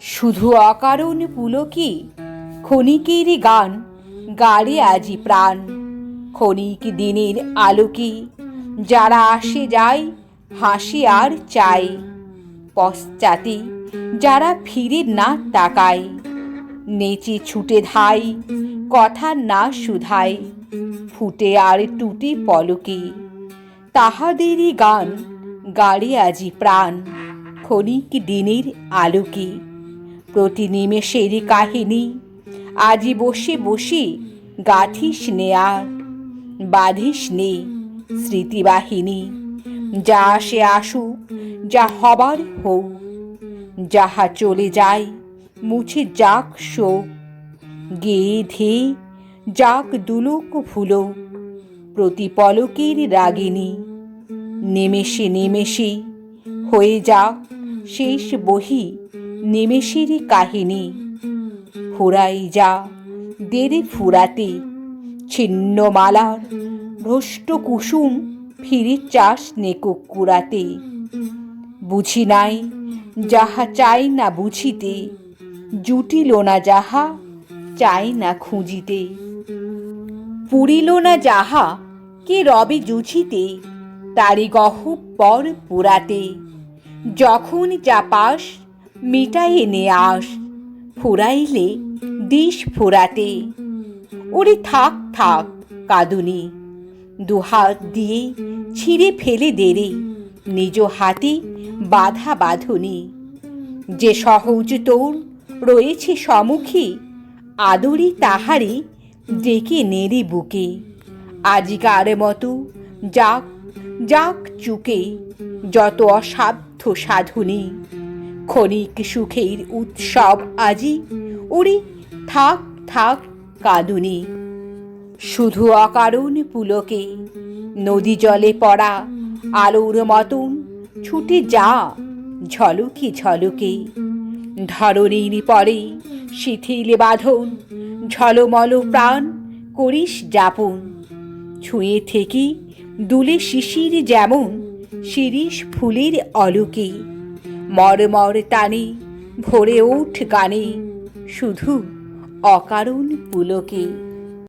শুধু অকারণ পুলকি? ক্ষণিকের গান গাড়ি আজি প্রাণ। ক্ষণিক দিনের আলোকে যারা আসে যায়, হাসি আর চাই পশ্চাতে যারা ফিরে না তাকায়, নেচে ছুটে ধাই কথা না শুধাই ফুটে আর টুটে পলকে। তাহাদেরই গান গাড়ি আজি প্রাণ। ক্ষণিক দিনের আলোকে। প্রতি নিমেষেরই কাহিনী। আজি বসে বসে গাঁথিস নে আর, বাঁধিস নে স্মৃতিবাহিনী। যা আসে আসুক, যা হবার হোক, যাহা চলে যায়, মুছে যাক শোক। গেয়ে ধে যাক দুলুক ভুলো, প্রতি পলকের রাগিনী। নেমেষে নেমেষে হয়ে যাক শেষ বহি নিমেষেরই কাহিনী। ফুরাই যা, দেরে ফুরাতে ছিন্ন মালার ভ্রষ্ট কুসুম ফিরে চাষ নেকো কুড়াতে বুঝি নাই যাহা চাই না বুঝিতে, জুটিল না যাহা চাই না খুঁজিতে। পুরিল না যাহা কে রবে জুঝিতে তারি গহ্বর পুরাতে। যখন যা পাস মিটাইয়ে নে আস, ফুরাইলে দিস ফুরাতে। ওরে থাক থাক, কাঁদুনি, দুহাত দিয়ে ছিঁড়ে ফেলে দেরে নিজ হাতে বাধা বাঁধুনি। যে সহজ তোর রয়েছে সম্মুখে আদরি তাহারে ডেকে নেড়ে বুকে। আজিকার মতো যাক যাক চুকে, যত অসাধ্য সাধুনি। ক্ষণিক সুখের উৎসব আজি? ওরে থাক থাক, কাঁদুনি। শুধু অকারণ পুলকে, নদী জলে পড়া, আলোর মতন ছুটে যা, ঝলকে ঝলকে। ধরণীর পরে শিথিল বাঁধন, ঝলমল প্রাণ করিস যাপন। ছুঁয়ে থেকে দুলে শিশির যেমন, শিরিষ ফুলের অলোকে। মরমর টানে ভরে ওঠ গানে শুধু অকারণ পুলকে।